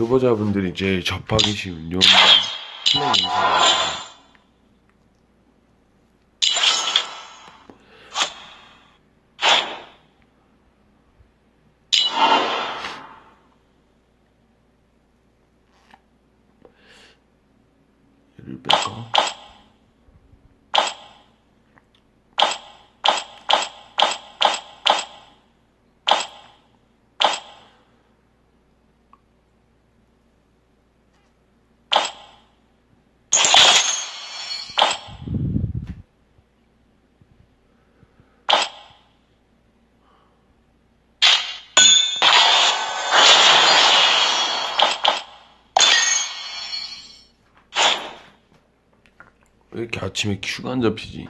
초보자분들이 제일 접하기 쉬운 용 플레이 영상입니다. 얘를 뺄까? 왜 이렇게 아침에 큐가 안 잡히지?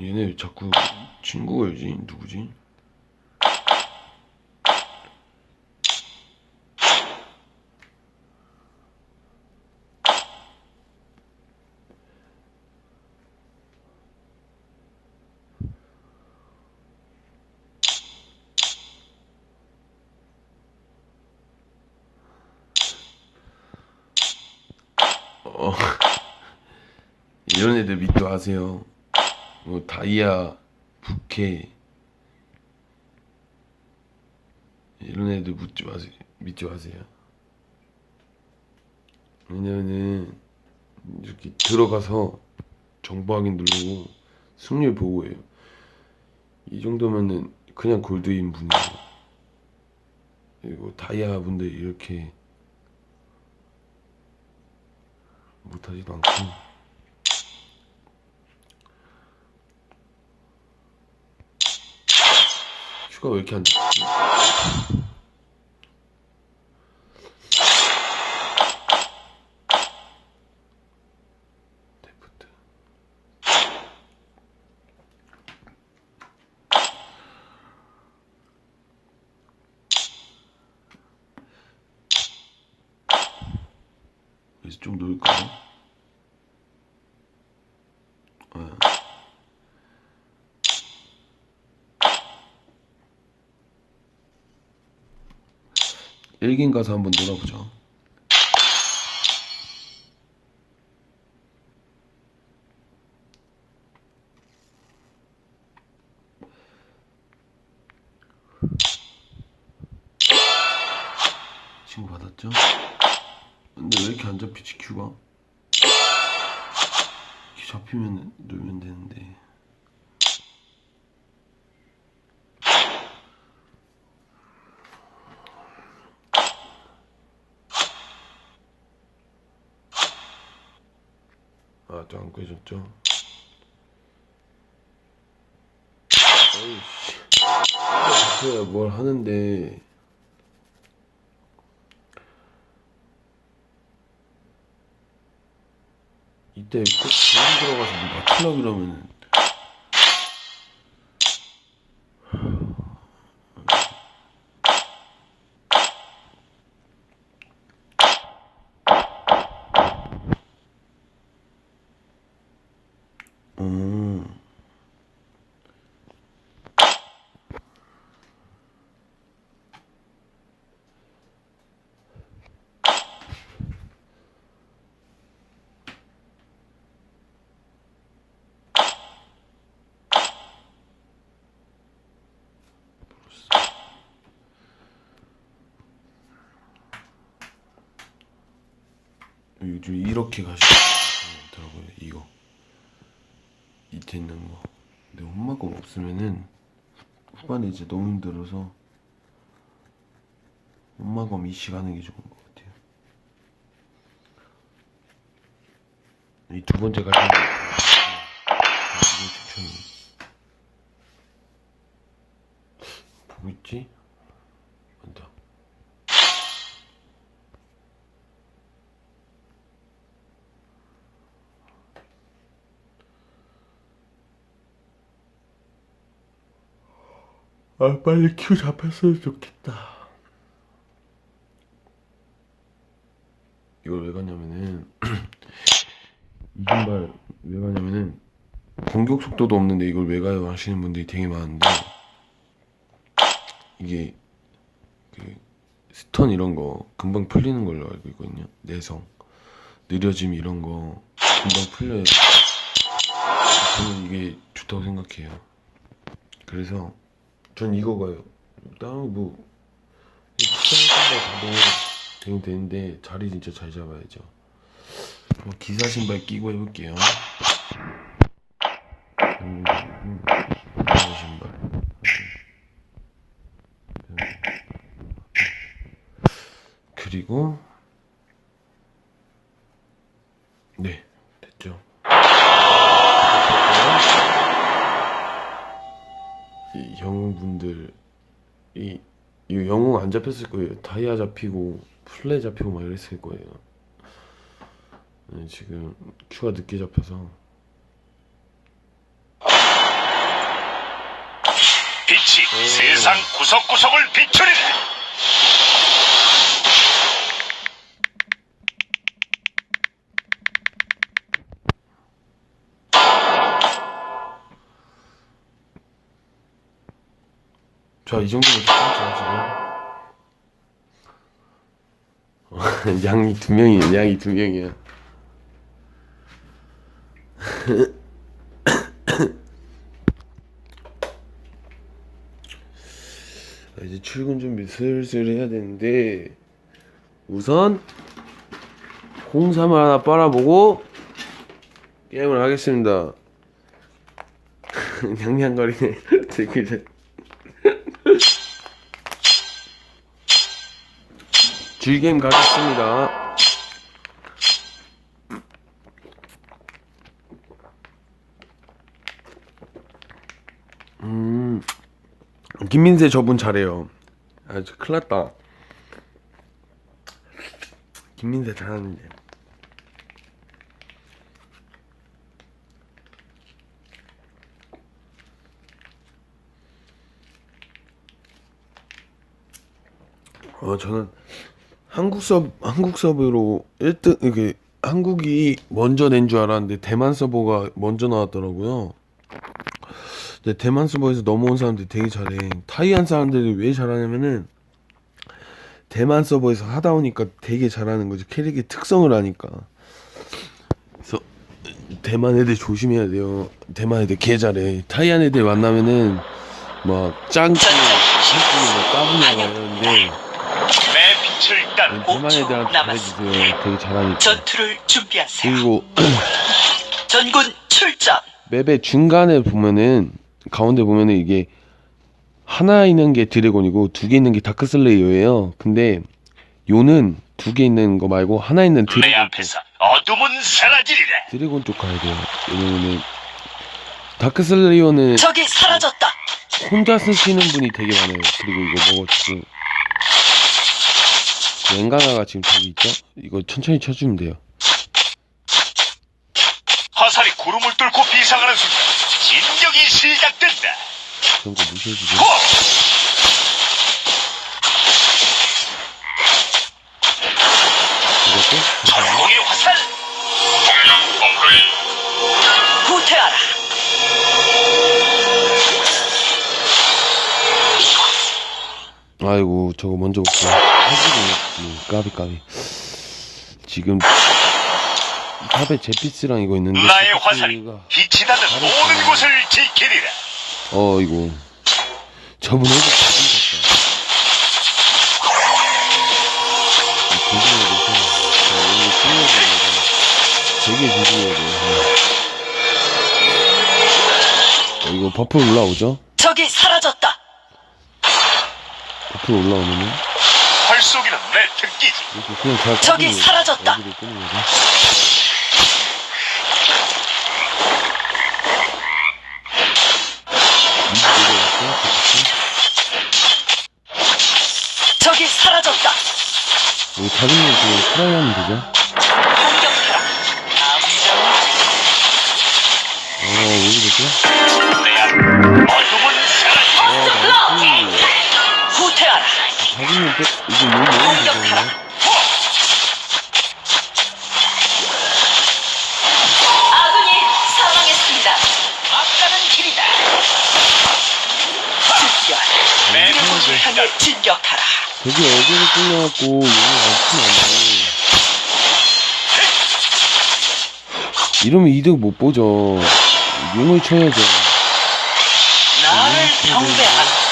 얘네 왜 자꾸 친구가 요지 누구지? 어 이런 애들 믿도 하세요. 뭐 다이아, 부캐 이런 애들 묻지 마세요. 믿지 마세요. 왜냐면은 이렇게 들어가서 정보 확인 누르고 승률 보고해요. 이 정도면은 그냥 골드인 분이에요. 그리고 다이아 분들 이렇게 못하지도 않고 큐가 왜 이렇게 안 좋지? 데프트 여기서 좀 놓을까요? 어. 일긴 가서 한번 놀아보자. 친구 받았죠? 근데 왜 이렇게 안 잡히지 큐가? 이렇게 잡히면 놀면 되는데 아또 안 끄졌죠? 어이씨 뭘 하는데 이때 꼭 주문 들어가서 뭐 맞추려 그러면 요즘 이렇게 가시더라고요 이거. 밑에 있는 거. 근데 홈마검 없으면은 후반에 이제 너무 힘들어서 홈마검 이식 하는 게 좋은 것 같아요. 이 두 번째 가시는 거. 이거 추천이 보고 있지? 안다 아 빨리 큐 잡혔으면 좋겠다 이걸 왜 갔냐면은 이 신발 왜 가냐면은 공격 속도도 없는데 이걸 왜 가요 하시는 분들이 되게 많은데 이게 그 스턴 이런 거 금방 풀리는 걸로 알고 있거든요. 내성, 느려짐 이런 거 금방 풀려요. 저는 이게 좋다고 생각해요. 그래서 전 이거 가요. 다른 뭐 비싼 신발 가도 되는데 자리 진짜 잘 잡아야죠. 뭐 기사 신발 끼고 해볼게요. 잡혔을 거예요. 다이아 잡히고 플레 잡히고 막 이랬을 거예요. 네, 지금 큐가 늦게 잡혀서 빛이 세상 구석구석을 비추리라. 자, 이 정도면 괜찮죠, 지금? 양이 두 명이야, 양이 두 명이야. 자, 이제 출근 준비 슬슬 해야 되는데, 우선, 홍삼을 하나 빨아보고, 게임을 하겠습니다. 냥냥거리네. 잘. 즐겜 가겠습니다. 음, 김민세 저분 잘해요. 아, 저 큰일 났다. 김민세 잘하는데. 어, 저는 한국 서브 한국 서브로 1등 이게 한국이 먼저 낸 줄 알았는데 대만 서버가 먼저 나왔더라고요. 근데 대만 서버에서 넘어온 사람들이 되게 잘해. 타이안 사람들이 왜 잘하냐면은 대만 서버에서 하다 보니까 되게 잘하는 거지. 캐릭의 특성을 아니까. 그래서 대만 애들 조심해야 돼요. 대만 애들 개 잘해. 타이안 애들 만나면은 막내 빛을 따르 대만 5초 애들한테 남았습니다. 잘해주세요. 되게 잘하니까. 전투를 준비하세요. 그리고 전군 출전. 맵의 중간에 보면은 가운데 보면은 이게 하나 있는 게 드래곤이고 두 개 있는 게 다크 슬레이어예요. 근데 요는 두 개 있는 거 말고 하나 있는 내 드래곤 쪽, 앞에서 어둠은 사라지리라. 드래곤 쪽 가야 돼요. 왜냐면은 다크 슬레이어는 적이 사라졌다. 혼자 쓰시는 분이 되게 많아요. 그리고 이거 먹어주 고 랭가나가 지금 저기 있죠? 이거 천천히 쳐주면 돼요. 화살이 구름을 뚫고 비상하는 순간 진격이 시작된다. 그런 거 무시해주고 호! 아이고 저거 먼저 볼게요 해지고 까비 까비. 지금 탑에 제피스랑 이거 있는데 나의 화살이 빛이 나는 모든 곳을 지키리라. 어 이거. 저분 해도 진짜 조심해야 돼서 되게 조심해야 돼 어, 이거 버프 올라오죠? 적이 사라졌다. 버프 올라오면은 활쏘기는 내 특기지. 이렇게 그냥 잘 저기 거예요. 사라졌다. 얼굴을 끄는 거죠. 이 내려갔어요? 적이 사라졌다. 여기 작은 거 지금 트라이 하면 되죠? 공격하라. 암정 어, 여기 되죠? 작은 거 빼, 이거 여기 넣으면 공격하라. 되죠? 아군이 사망했습니다. 막가는 길이다. 죽여. 내 빛을 향해 진격하라. 되게 어그로 끌려갖고 치면 안 돼. 이러면 이득 못 보죠. 용을 쳐야죠. 나를 경배하라.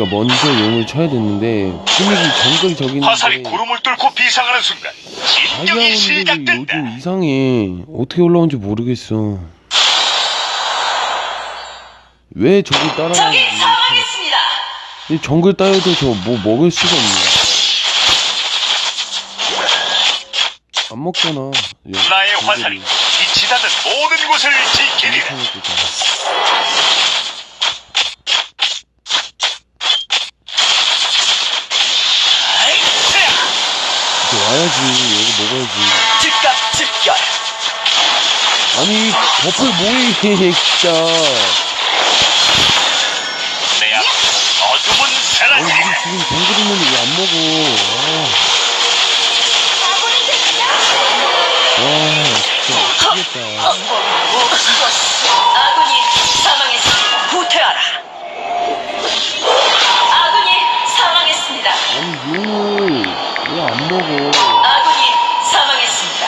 우리가 먼저 용을 쳐야 됐는데 분위기 정글 적인데 화살이 구름을 뚫고 비상하는 순간 진격이 다이아몬드들이 시작된다. 요즘 이상해. 어떻게 올라온지 모르겠어. 왜 저기 따라가는지. 사망했습니다. 이 정글 따여도 저 뭐 먹을 수가 없네. 안 먹잖아. 여- 나의. 화살이 닿는 모든 곳을 지키리라. 이상하게 다. 이제 와야지. 여기 먹어야지. 즉각 즉결. 아니 버플 뭐해 진짜. 내 앞 어둠은 아니 사라지리라. 우리 지금 정글 있는데 왜안 먹어? 아, 와 진짜 미치겠다. 먹어? 아군이 사망했습니다.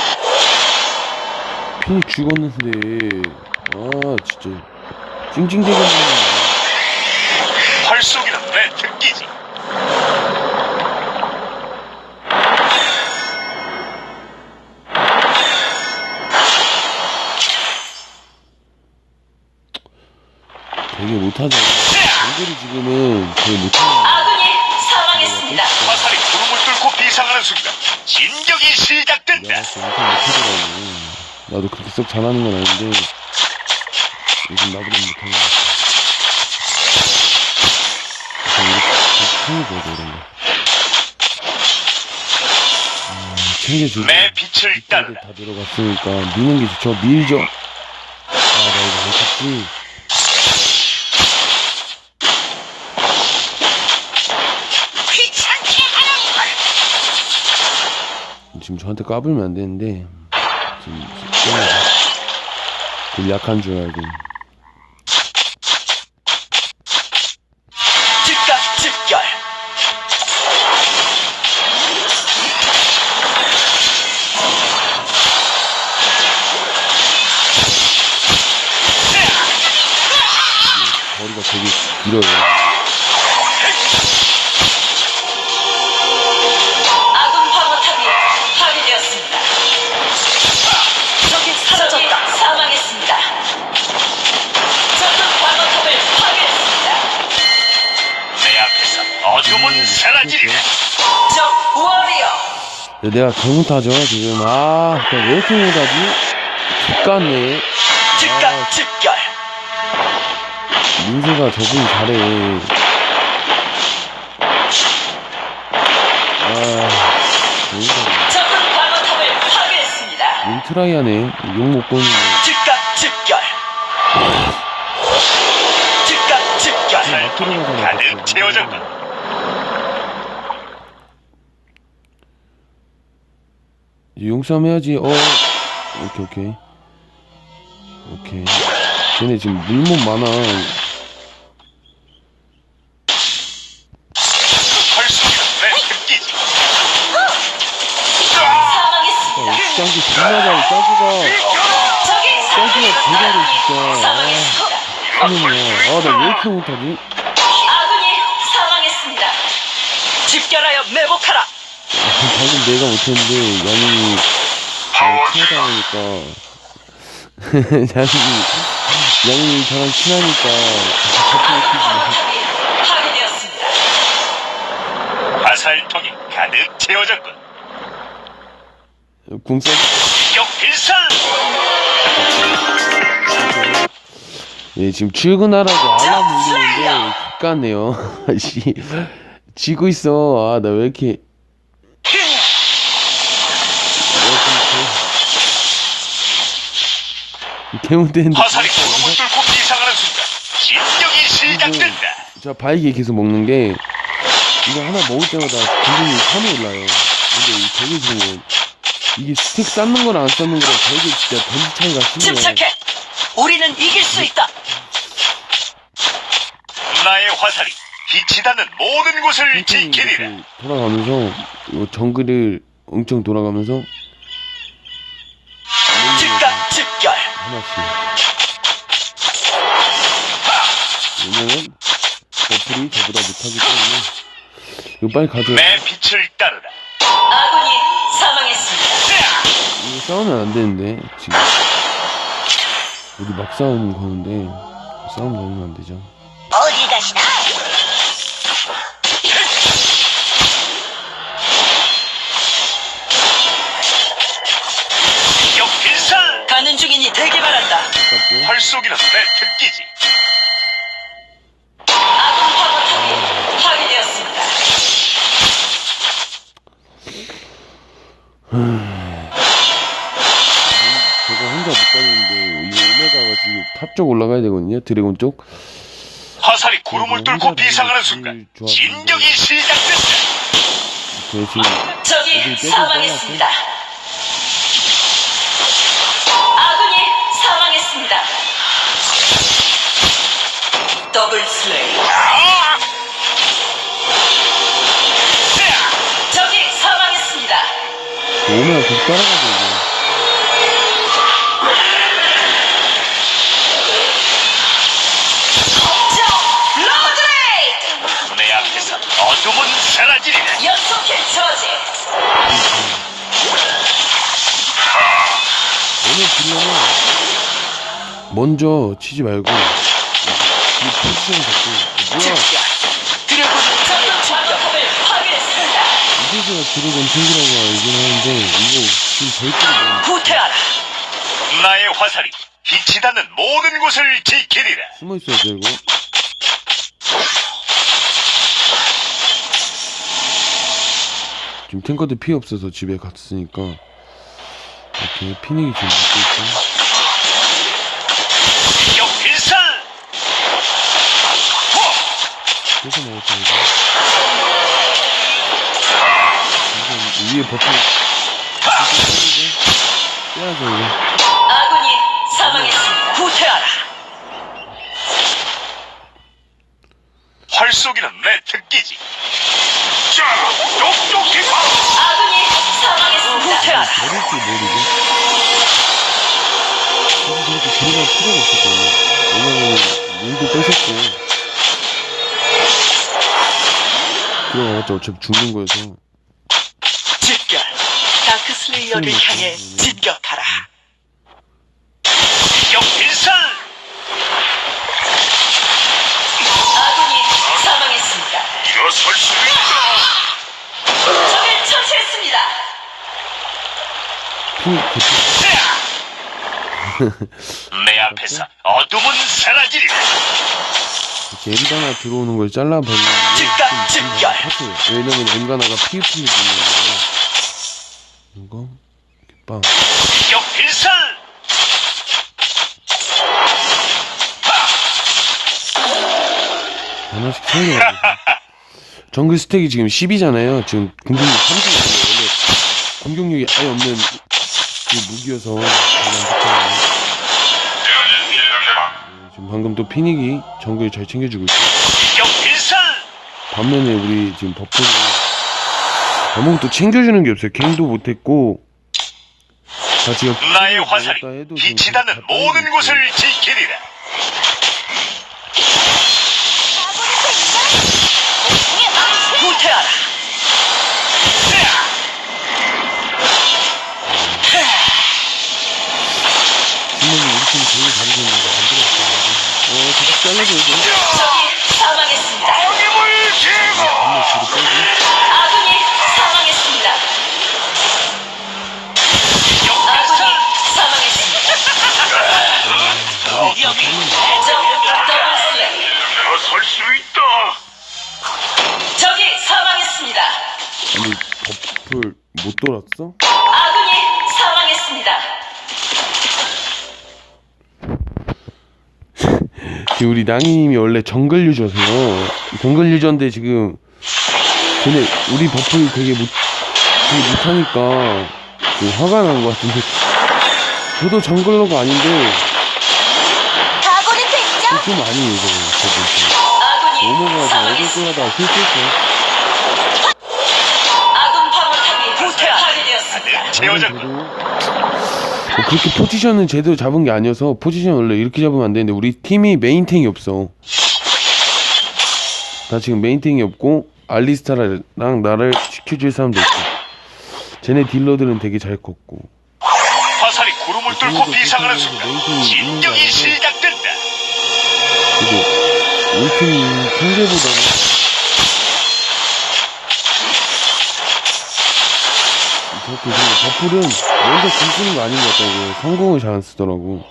괜히 죽었는데 아 진짜 찡찡대게 먹네. 활쏘기는 내 특기지. 되게 못하죠. 정글이 지금은 거의 못하는 순간 진격이 내가 시작된다. 때 엄청 못하더라고. 나도 그렇게 썩 잘하는 건 아닌데 요즘 나보다 못하는 것 같아. 약간 이렇게 챙겨줘야 돼 이런 거. 음, 챙겨주고 내 빛을 따르라. 다 들어갔으니까 미는 게 좋죠. 밀죠. 아, 나 이거 못했지. 지금 저한테 까불면 안 되는데 지금. 그 약한 줄 알고. 즉각 즉결. 거리가 되게 길어요. 내가 개못하죠 지금. 아, 나왜 이렇게 못하지? X같네. 즉각 즉결. 민세가 저분이 잘해. 아, 적군 방어탑을 파괴했습니다. 용트라이 하네. 용못 보는 거. 즉결. 즉각 즉결. 막 들어가잖아. 가득 채워졌다. 이제 용싸움 해야지. 어. 오케이, 오케이. 오케이. 쟤네 지금 물몸 많아. 짱기 존나. 적이 짱기가 사망했습니다. 제자로 진짜. 아, 하느냐. 아, 나 왜 이렇게 못하지? 아군이 사망했습니다. 집결하여 매복하라. 방금 내가 못했는데, 양이, 어, 친하다 보니까. 양이, 양이 저랑 친하니까. 화살통이 가득 채워졌군. 궁 써. 격 필살. 예, 지금 출근하라고 알람 울리는데, X같네요. 씨, 지고 있어. 아, 나 왜 이렇게. 개운대는데. 화살이 구름을 뚫고 비상하는 순간 진격이 시작된다. 제가 바이게 계속 먹는 게 이거 하나 먹을 때마다 굉장히 산이 올라요. 근데 이 저기 지금 이게 스틱 쌓는 거랑 안 쌓는 거랑 되게 진짜 던지 차이가 심해요. 침착해. 우리는 이길 수 있다. 나의 화살이 빛이 닿는 모든 곳을 지키리라. 이렇게 돌아가면서 이 정글을 엄청 돌아가면서 집결. 하나씩. 왜냐면 어플이 저보다 못하기 때문에 이거 빨리 가져. 내 빛을 따르라. 아군이 사망했습니다. 이거 싸우면 안 되는데 지금 우리 막 싸우는 거는데 싸움 넣으면 안 되죠. 활 쏘기는 내 특기지. 아군 화포탑이 파괴되었습니다. 제가 혼자 못 가는데 이 오메가가 지금 탑 쪽 올라가야 되거든요. 드래곤 쪽. 화살이 구름을 뚫고 비상하는 순간 진격이. 제 지금 적이 사망했습니다. 더블 슬레이. 아! 적이 사망했습니다. 오메가 계속 따라가죠. 이거. 적 로드레이드. 내 앞에서 어둠은 사라지리라. 연속킬 처지. 오늘 딜러는 먼저 치지 말고 이 포지션 잡고 뭐야 파괴했습니다. 이제서야 드래곤 챙기라고 알긴 하는데 이거 지금 절대로 뭐 후퇴하라. 나의 화살이 빛이 닿는 모든 곳을 지키리라. 숨어 있어야 돼 이거. 지금 탱커들 피 없어서 집에 갔으니까 이렇게 피닉이 지금 먹고 있고 격 필살! 뺏어 먹었죠 이거. 이거 위에 버튼 빼야죠 이거. 아군이 사망했습니다. 후퇴하라. 활 쏘기는 내 특기지. 자, 똑똑히 봐! 아군이 사망했습니다. 후퇴하라. 버릴지 모르고 사실 저렇게 들어갈 필요가 없었거든요 왜냐면 용도 뺏었고 들어가봤자 어차피 죽는 거여서 집결. 다크 슬레이어를 음, 향해 음. 진격하라. 격 필살! 아군이 사망했습니다. 일어설 수 있다! 적을 처치했습니다. 핑 개피 내 앞에서 어둠은 사라지리라. 엠가나 들어오는 걸 잘라버리는 게. 컸어요 왜냐면 엠가나가 피흡품이 되는 거예요 이거 빵격 필살! 하나씩 챙겨가고 정글 스택이 지금 10이잖아요. 지금 공격력 30이에요. 원래 공격력이 아예 없는 그 무기여서 그냥. 지금 방금 또 피닉이 정글 잘 챙겨주고 필살! 반면에 우리 지금 버프는 아무것도 챙겨주는 게 없어요. 갱도 못했고 다 지금 나의 화살이 다 모든 곳을 지키리라. 후퇴하라. 분명히 우리 팀이 제일 잘해주는 거 만들었어요. 어, 저도 잘라줘야 돼. 적이 사망했습니다. 제거! 빼고. 아군이 사망했습니다. 격 아군이! 사망했습니다. 적 더블 슬레이. 일어설 수 있다! 적이 사망했습니다. 아니 버플 못 돌았어? 지금 우리 낭이님이 원래 정글 유저세요. 정글 유저인데 지금 근데 우리 버프를 되게 못 되게 못하니까 좀 화가 난 것 같은데 저도 정글러가 아닌데? 좀 아니에요 저도 아군이 넘어가서. 어딜 끌어다 실수했어. 아군 방어탑이 저도 뭐 그렇게 포지션은 제대로 잡은 게 아니어서 포지션 원래 이렇게 잡으면 안 되는데 우리 팀이 메인탱이 없어. 나 지금 메인탱이 없고 알리스타랑 나를 지켜줄 사람도 없고. 쟤네 딜러들은 되게 잘 컸고. 화살이 구름을 뚫고 비상하는 순간 진격이 시작된다. 그리고 우리 팀 상대보다는 저렇게 근데 버플은 먼저 줄 쓰는 거 아닌 것 같다고 성공을 잘 안 쓰더라고.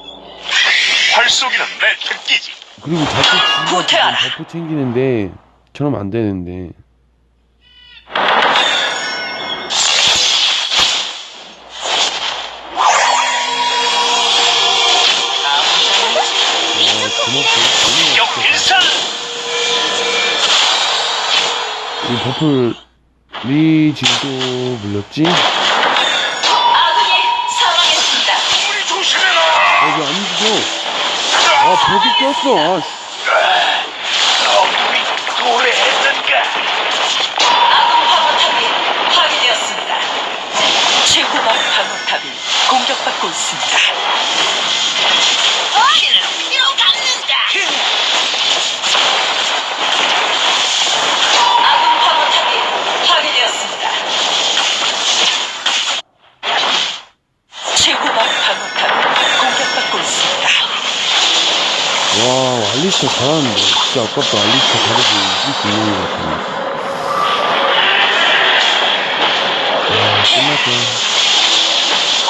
활 쏘기는 내 특기지. 그리고 자꾸 지가. 지금 버프 챙기는데 저러면 안 되는데 아 고맙고 격 일산. 이 버플이 지금 또 물렸지? 아, 벽이 꼈어. 아, 씨. 어둠이 도래했는가? 아군 방어탑이 파괴되었습니다. 최후방 방어탑이 공격받고 있습니다. 어디를 뛰어갔는가? 아군 방어탑이 파괴되었습니다. 최후방 방어탑이 공격받고 있습니다. 와, 알리스타 잘하는데. 진짜 아깝다. 알리스타 잘해서 이길 수 있는 것 같아. 와, 끝났다.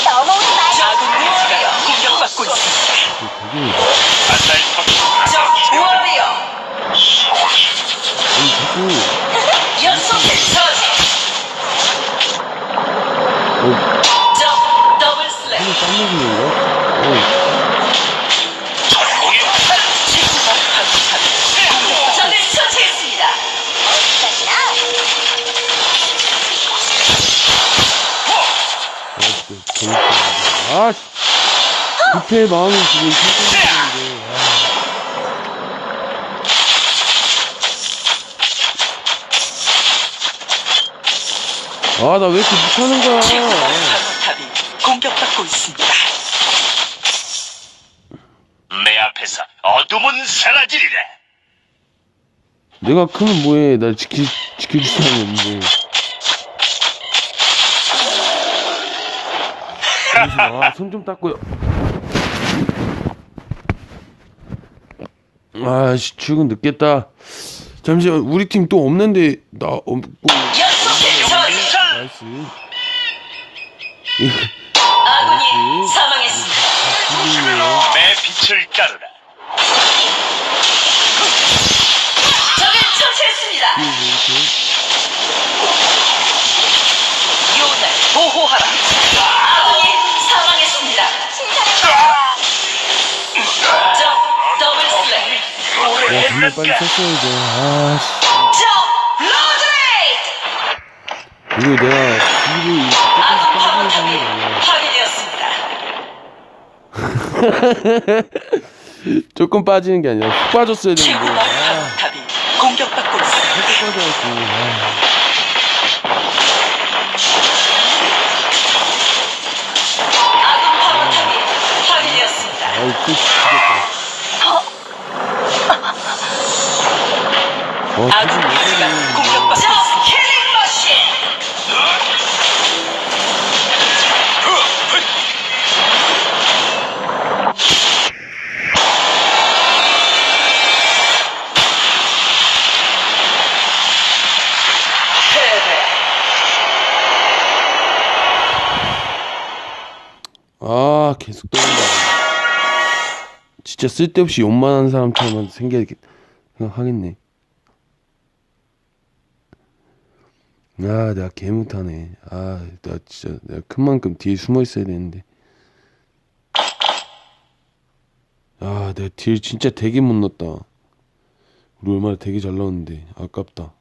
넘어오지 마세요. 아군 기지가 공격받고 있습니다. 되게, 안날 터. 적 워리어 아니, 자꾸, 연속의 처지. 어, 적 더블 슬랩. 거야? 어, 급해 마음이 지금 천천히 아, 나 왜 이렇게 못하는 거야? 방어탑이 공격받고 있습니다. 내 앞에서 어둠은 사라지리라. 내가 크면 뭐해? 날 지키, 지켜줄 사람이 없는데. 아, 손 좀 닦고요. 아, 씨, 출근 늦겠다. 잠시만, 우리 팀 또 없는데, 나 없고. 나이스. 사망했습니다. 내 빛을 따르라. 적을 처치했습니다. 요날 보호하라. 아군이 사망했습니다. 적 더블 슬랩. 야, 정말 빨리 썼어야지. 아, 씨. 이거 내가 뒤를 조금씩 방어탑이 빠지는 거 아니야. 조금 빠지는 게 아니라 훅 빠졌어야 되는데. 아, 공격받고 있습니다. 살짝 빠져갖고. 아. 아군 기지가 왜 공격받고. 있습니다. 아, 계속 떠온다. 진짜 쓸데없이 욕만한 사람처럼 생겨야겠, 생각하겠네. 아, 내가 개 못하네. 아, 나 진짜, 내가 큰 만큼 뒤에 숨어 있어야 되는데. 아, 내가 딜 진짜 되게 못 넣었다. 우리 얼마나 되게 잘 넣었는데 아깝다.